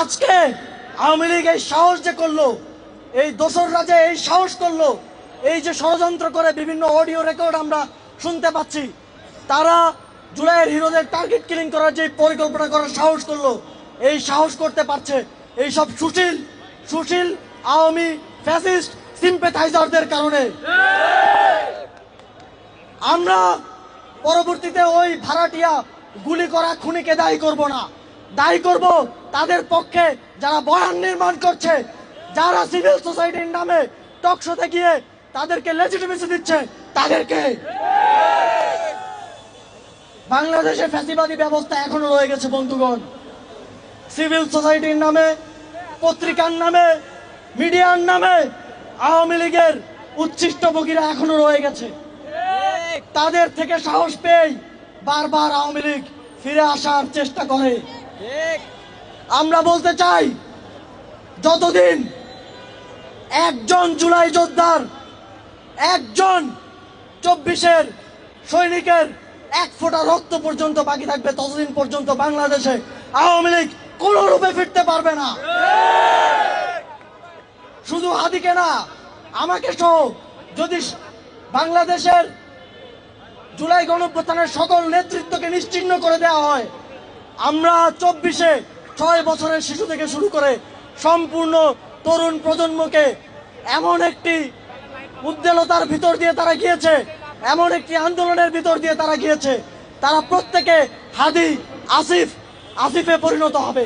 আজকে আওয়ামী লীগ এই সাহস যে করল, এই দোসররা যে এই সাহস করল, এই যে ষড়যন্ত্র করে বিভিন্ন অডিও রেকর্ড আমরা শুনতে পাচ্ছি, তারা জুলাইয়ের হিরোদের টার্গেট কিলিং করার যে পরিকল্পনা করার সাহস করল, এই সাহস করতে পারছে এই সব সুশীল সুশীল আওয়ামী ফ্যাসিস্ট সিম্পেথাইজারদের কারণে। আমরা পরবর্তীতে ওই ভাড়াটিয়া গুলি করা খুনিকে দায়ী করব না। দায়ী করব তাদের পক্ষে যারা বয়ান নির্মাণ করছে, যারা সিভিল সোসাইটির নামে টকশোতে গিয়ে তাদেরকে লেজিটিমেসি দিচ্ছে, তাদেরকে। বাংলাদেশে ফ্যাসিবাদী ব্যবস্থা এখনও রয়ে গেছে, বন্ধুগণ। সিভিল সোসাইটির নামে, পত্রিকার নামে, মিডিয়ার নামে আওয়ামী লীগের উচ্ছিষ্ট বগিরা এখনও রয়ে গেছে। তাদের থেকে সাহস পেয়েই বারবার আওয়ামী লীগ ফিরে আসার চেষ্টা করে। আমরা বলতে চাই, যতদিন একজন জুলাই যোদ্ধার একজন চব্বিশের সৈনিকের এক ফোঁটা রক্ত পর্যন্ত বাকি থাকবে, ততদিন পর্যন্ত বাংলাদেশে আওয়ামী লীগ কোন রূপে ফিরতে পারবে না। শুধু হাদিকে না, আমাকে সহ যদি বাংলাদেশের জুলাই গণপ্রস্থানের সকল নেতৃত্বকে নিশ্চিহ্ন করে দেওয়া হয় আমরা চব্বিশে ছয় বছরের শিশু থেকে শুরু করে সম্পূর্ণ তরুণ প্রজন্মকে এমন একটি উদ্দেলতার ভিতর দিয়ে তারা গিয়েছে, এমন একটি আন্দোলনের ভিতর দিয়ে তারা গিয়েছে। তারা প্রত্যেকে হাদি, আসিফ, আসিফে পরিণত হবে।